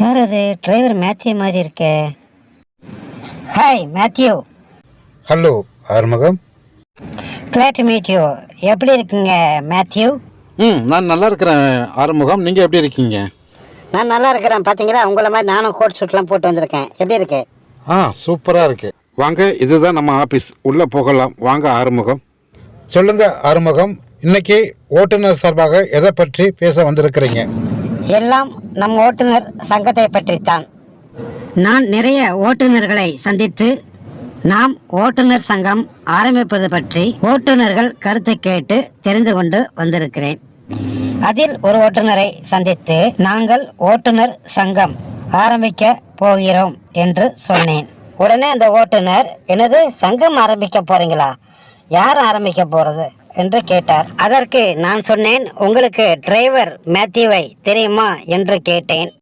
யார் அது? Driver Matthew மாதிரி இருக்கே. Hi Matthew hello Arumugam. Glad to meet you எப்படி இருக்கீங்க மேத்யூ ம் நான் நல்லா இருக்கிறேன் ஆறுமுகம். நீங்கள் எப்படி இருக்கீங்க? நான் நல்லா இருக்கிறேன். பார்த்தீங்களா உங்களை மாதிரி நானும் கோட் சூட்லாம் போட்டு வந்திருக்கேன். எப்படி இருக்கு? ஆ சூப்பராக இருக்கு. வாங்க இதுதான் நம்ம ஆஃபீஸ் உள்ளே போகலாம். வாங்க ஆறுமுகம். சொல்லுங்க ஆறுமுகம். இன்னைக்கு ஓட்டுநர் சார்பாக எதை பற்றி பேச வந்திருக்கிறீங்க? எல்லாம் நம் ஓட்டுநர் சங்கத்தை பற்றித்தான். நான் நிறைய ஓட்டுநர்களை சந்தித்து நாம் ஓட்டுநர் சங்கம் ஆரம்பிப்பது பற்றி ஓட்டுநர்கள் கருத்து கேட்டு தெரிந்து கொண்டு வந்திருக்கிறேன். அதில் ஒரு ஓட்டுநரை சந்தித்து நாங்கள் ஓட்டுநர் சங்கம் ஆரம்பிக்க போகிறோம் என்று சொன்னேன். உடனே அந்த ஓட்டுநர் எனது சங்கம் ஆரம்பிக்க போறீங்களா? யார் ஆரம்பிக்க போறது? என்று கேட்டார். அதற்கு நான் சொன்னேன் உங்களுக்கு டிரைவர் மேத்யூவை தெரியுமா? என்று கேட்டேன்.